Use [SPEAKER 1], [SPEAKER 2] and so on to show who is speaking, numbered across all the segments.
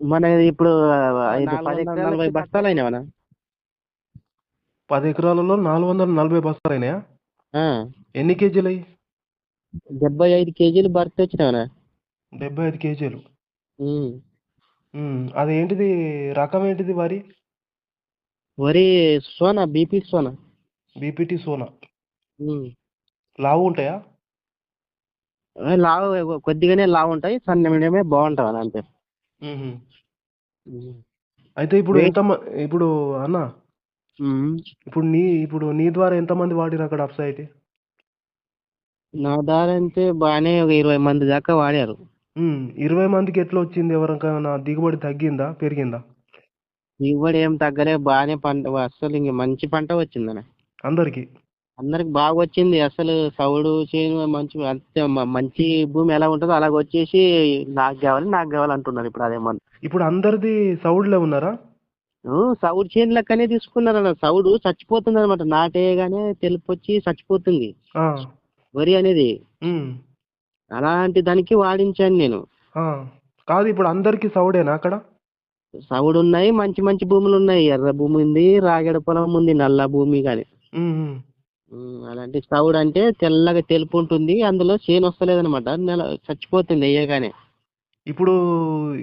[SPEAKER 1] మన ఇప్పుడు పది
[SPEAKER 2] నలభై బస్తాలు అయినావనా
[SPEAKER 3] పది ఎకరాలలో నాలుగు వందల నలభై బస్తాలు అయినాయా? ఎన్ని కేజీలు అయ్యి?
[SPEAKER 1] డెబ్బై ఐదు కేజీలు భర్తీ వచ్చినావనా
[SPEAKER 3] డెబ్బై ఐదు కేజీలు.
[SPEAKER 1] ఉమ్,
[SPEAKER 3] అదేంటిది రకం ఏంటిది వరి?
[SPEAKER 1] వరి సోనా బీపీ సోనా.
[SPEAKER 3] బీపీటీ సోనా. లావు ఉంటాయా?
[SPEAKER 1] లావు కొద్దిగానే లావు ఉంటాయి సన్న మీడియమే బాగుంటాయి అంతే.
[SPEAKER 3] అయితే ఇప్పుడు ఎంత మ- ఇప్పుడు అన్న. ఇప్పుడు నీ ఇప్పుడు నీ ద్వారా ఎంతమంది వాడిరు అక్కడ అప్సైట్
[SPEAKER 1] నా దారి అంటే బాగానే ఒక ఇరవై మంది దాకా వాడారు.
[SPEAKER 3] ఇరవై మందికి ఎట్లా వచ్చింది? ఎవరికైనా దిగుబడి తగ్గిందా? పెరిగిందా?
[SPEAKER 1] దిగుబడి ఏం తగ్గలే బాగానే పంట అసలు ఇంక మంచి పంట వచ్చిందన్న
[SPEAKER 3] అందరికి?
[SPEAKER 1] అందరికి బాగా వచ్చింది అసలు సౌడు చేను మంచి అంతే మంచి భూమి ఎలా ఉంటుందో అలాగ వచ్చేసి నాకు కావాలి నాకు కావాలి అంటున్నారు ఇప్పుడు అదేమన్నా
[SPEAKER 3] ఇప్పుడు అందరిది సౌడ్లే ఉన్నారా?
[SPEAKER 1] సౌడు చేను లెక్కనే తీసుకున్నారు అన్న సౌడు చచ్చిపోతుంది అనమాట నాటేయగానే తెలుపు వచ్చి చచ్చిపోతుంది వరి అనేది. అలాంటి దానికి వాడించాను నేను.
[SPEAKER 3] కాదు ఇప్పుడు అందరికి సౌడేనా అక్కడ?
[SPEAKER 1] సౌడు ఉన్నాయి మంచి మంచి భూములు ఉన్నాయి ఎర్ర భూమి ఉంది రాగెడ పొలం ఉంది నల్ల భూమి కానీ. అలాంటి సౌడు అంటే తెల్లగా తెలుపు ఉంటుంది. అందులో చేను వస్తలేదన్నమాట. నెల చచ్చిపోతుంది వేయగానే.
[SPEAKER 3] ఇప్పుడు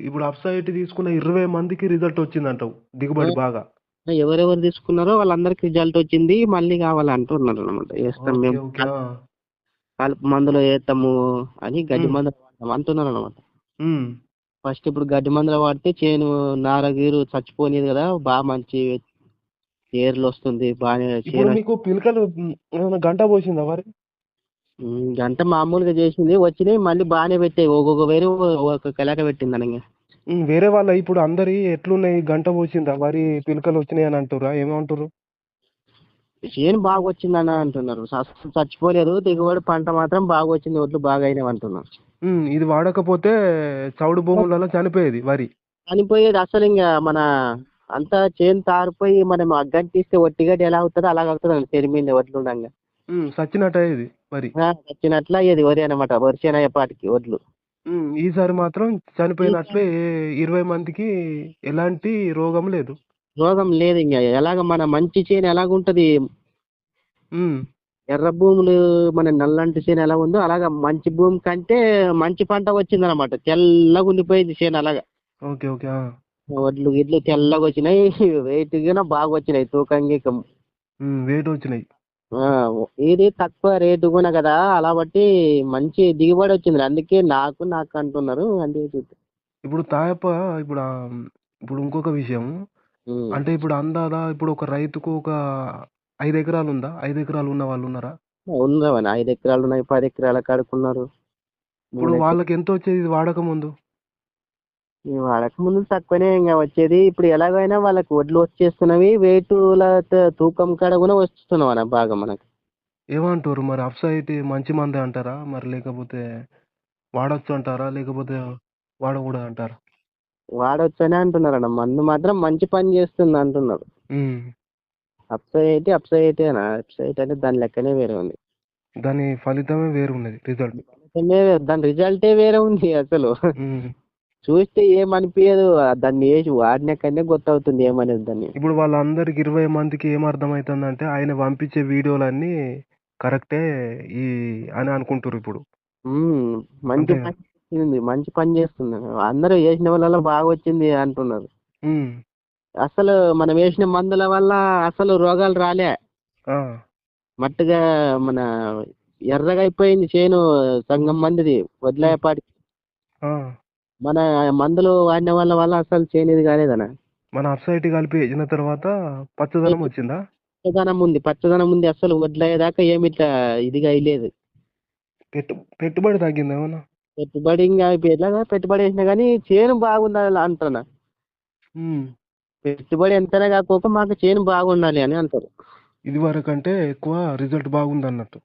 [SPEAKER 3] ఇప్పుడు అప్సైట్ తీసుకున్న ఇరవై మందికి రిజల్ట్ వచ్చిందంటావు దిగుబడి బాగా.
[SPEAKER 1] ఎవరెవరు తీసుకున్నారో వాళ్ళందరికి రిజల్ట్ వచ్చింది. మళ్ళీ కావాలి అంటున్నారు అనమాట వేస్తాం మేము. కలుపు మందులు వేస్తాము అని గడ్డి. మందులు వాడతాం అంటున్నారు అనమాట ఫస్ట్ ఇప్పుడు గడ్డి మందులు వాడితే చేను నారగీరు చచ్చిపోనేది కదా. బాగా మంచి ఏర్లు వస్తుంది బాగా
[SPEAKER 3] ఇప్పుడు
[SPEAKER 1] చేను
[SPEAKER 3] మీకు పిలకలు ఏమైనా గంట పోసిందా మరి?
[SPEAKER 1] ఉమ్, గంట మామూలుగా చేసింది వచ్చినాయి మళ్ళీ బాగానే పెట్టాయి. ఒక్కొక్క వేరు ఒక కలక పెట్టింది అనగా
[SPEAKER 3] ఉమ్, వేరే వాళ్ళ ఇప్పుడు అందరి ఎట్లున్నాయి గంట పోసిందా? వరి పిలకలు వచ్చినాయి అని అంటుర్రా ఏమంటారు
[SPEAKER 1] చేను బాగా వచ్చిందన్న అంటున్నారు చచ్చిపోలేదు దిగుబడి పంట మాత్రం బాగా వచ్చింది ఒడ్లు బాగా అయినాయి అంటున్నారు.
[SPEAKER 3] ఉమ్, ఇది వాడకపోతే చౌడు భూములలో చనిపోయేది వరి.
[SPEAKER 1] చనిపోయేది అసలు ఇంకా మన అంతా చేను తారిపోయి మనం అగ్గంటి తీస్తే ఒట్టిగడ్డి ఎలా అవుతుందో అలాగ అవుతుంది చెరి మీద వడ్లు ఉండగా.
[SPEAKER 3] సచ్చినట్టు అయ్యేది వరి
[SPEAKER 1] వచ్చినట్లు అయ్యేది వరి అనమాట వరి చేను అయ్యేపాటికి వడ్లు.
[SPEAKER 3] ఈసారి మాత్రం చనిపోయినట్లే ఇరవై మందికి ఎలాంటి రోగం లేదు.
[SPEAKER 1] రోగం లేదు ఇంకా ఎలాగ మన మంచి చేను ఎలాగుంటది? ఎర్ర భూములు మన నల్లంటి చేను ఎలా ఉందో అలాగా మంచి భూమి కంటే మంచి పంట వచ్చింది అనమాట తెల్లగా ఉండిపోయింది చేను అలాగా.
[SPEAKER 3] Okay okay.
[SPEAKER 1] వడ్లు గిడ్లు తెల్లగా వచ్చినాయి వెయిట్గా బాగా వచ్చినాయి తూకంగా ఇక.
[SPEAKER 3] ఉమ్, వెయిట్ వచ్చినాయి.
[SPEAKER 1] ఆ, ఇది తక్కువ రేటు కూడా కదా అలా బట్టి మంచి దిగుబడి వచ్చింది. అందుకే నాకు నాకు అంటున్నారు అందుకే.
[SPEAKER 3] ఇప్పుడు తాయప్ప ఇప్పుడు ఇప్పుడు ఇంకొక విషయం. అంటే ఇప్పుడు అందాదా ఇప్పుడు ఒక రైతుకు ఒక ఐదు ఎకరాలు ఉందా? ఐదు ఎకరాలు ఉన్న వాళ్ళు ఉన్నారా?
[SPEAKER 1] ఉందామని ఐదు ఎకరాలు ఉన్నాయి పది ఎకరాల కడుక్కున్నారు
[SPEAKER 3] ఇప్పుడు వాళ్ళకి ఎంత వచ్చేది వాడక ముందు?
[SPEAKER 1] వాడక ముందు తక్కువనే ఇంకా వచ్చేది. ఇప్పుడు ఎలాగైనా వాళ్ళకి వడ్లు వచ్చేస్తున్నవి వెయిటుల తూకం కాడ కూడా వస్తున్నావు అన్న బాగా మనకి.
[SPEAKER 3] ఏమంటారు? మరి అప్సైట్ మంచి మందే అంటారా? మరి లేకపోతే వాడొచ్చు అంటారా? లేకపోతే వాడకూడదు అంటారా?
[SPEAKER 1] వాడొచ్చనే అంటున్నారు అన్న మందు మాత్రం మంచి పని చేస్తుంది అంటున్నారు. అప్సైట్ అప్సైట్ అన్న. అప్సైట్ అంటే దాని లెక్కనే వేరే ఉంది.
[SPEAKER 3] దాని ఫలితమే వేరు ఉన్నది రిజల్ట్
[SPEAKER 1] దాని రిజల్టే వేరే ఉంది అసలు. చూస్తే ఏమనిపించదు దాన్ని వేసి వాడినాకనే గుర్తవుతుంది ఏమనేది దాన్ని
[SPEAKER 3] ఇప్పుడు వాళ్ళందరికి ఇరవై మందికి ఏం అర్థమవుతుందంటే ఆయన పంపించే వీడియోలన్నీ కరెక్టే ఈ అని అనుకుంటారు ఇప్పుడు
[SPEAKER 1] మంచి. పని మంచి పని చేస్తుంది అందరూ వేసిన వాళ్ళ బాగా వచ్చింది అంటున్నారు. అసలు మనం వేసిన మందుల వల్ల అసలు రోగాలు రాలే. మట్టుగా మన ఎర్రగా అయిపోయింది చేను సగం మందిది వదిలేపాటికి. మన మందులు వాడిన వాళ్ళ వల్ల అసలు చేను ఇది కాలేదన్న.
[SPEAKER 3] మన అప్సైట్ కలిపి వేసిన తర్వాత పచ్చదనం వచ్చిందా?
[SPEAKER 1] పచ్చదనం ఉంది. పచ్చదనం ఉంది. అసలు వడ్లయ్యేదాకా ఏమి ఇట్లా ఇదిగా అయ్యలేదు
[SPEAKER 3] పెట్టు పెట్టుబడి తగ్గింది ఏమన్నా?
[SPEAKER 1] పెట్టుబడి ఇంకా ఎట్లాగా పెట్టుబడి వేసినా కానీ చేను బాగుండాలి అంటున్నా. పెట్టుబడి ఎంతనే కాకపోక మాకు చేను బాగుండాలి అని అంటారు.
[SPEAKER 3] ఇది వరకు అంటే ఎక్కువ రిజల్ట్ బాగుంది అన్నట్టు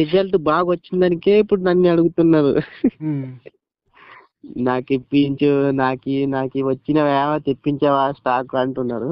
[SPEAKER 1] రిజల్ట్ బాగా వచ్చిందనికే ఇప్పుడు నన్ను అడుగుతున్నారు. నాకు ఇప్పించు నాకు నాకు వచ్చినవా తెప్పించావా స్టాక్ అంటున్నారు.